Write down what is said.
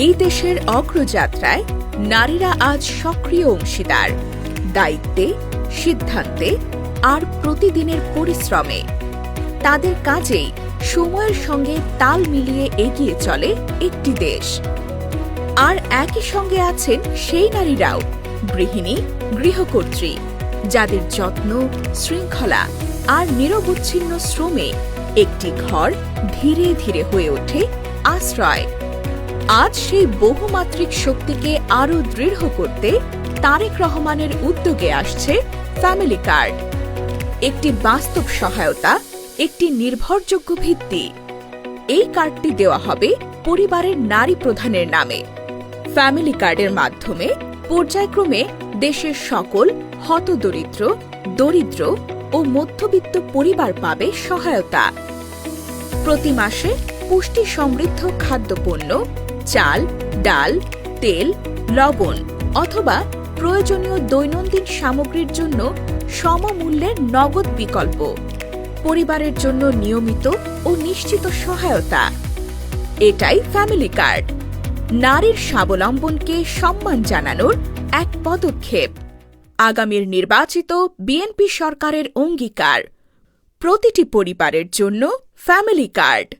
এই দেশের অগ্রযাত্রায় নারীরা আজ সক্রিয় অংশীদার। দায়িত্বে, সিদ্ধান্তে আর প্রতিদিনের পরিশ্রমে। তাদের কাজেই সময়ের সঙ্গে তাল মিলিয়ে এগিয়ে চলে একটি দেশ। আর একই সঙ্গে আছেন সেই নারীরাও, গৃহিণী, গৃহকর্ত্রী, যাদের যত্ন, শৃঙ্খলা আর নিরবচ্ছিন্ন শ্রমে একটি ঘর ধীরে ধীরে হয়ে ওঠে, আশ্রয় আজ সেই বহুমাত্রিক শক্তিকে আরও দৃঢ় করতে তারেক রহমানের উদ্যোগে আসছে ফ্যামিলি কার্ড একটি বাস্তব সহায়তা, একটি নির্ভরযোগ্য ভিত্তি। এই কার্ডটি দেওয়া হবে পরিবারের নারী প্রধানের নামে। ফ্যামিলি কার্ডের মাধ্যমে পর্যায়ক্রমে দেশের সকল হতদরিদ্র, দরিদ্র ও মধ্যবিত্ত পরিবার পাবে সহায়তা। প্রতি মাসে পুষ্টি সমৃদ্ধ খাদ্যপণ্য চাল, ডাল, তেল, লবণ অথবা প্রয়োজনীয় দৈনন্দিন সামগ্রীর জন্য সমমূল্যের নগদ বিকল্প। পরিবারের জন্য নিয়মিত ও নিশ্চিত সহায়তা। এটাই ফ্যামিলি কার্ড। নারীর স্বাবলম্বনকে সম্মান জানানোর এক পদক্ষেপ। আগামীর নির্বাচিত বিএনপি সরকারের অঙ্গীকার। প্রতিটি পরিবারের জন্য ফ্যামিলি কার্ড।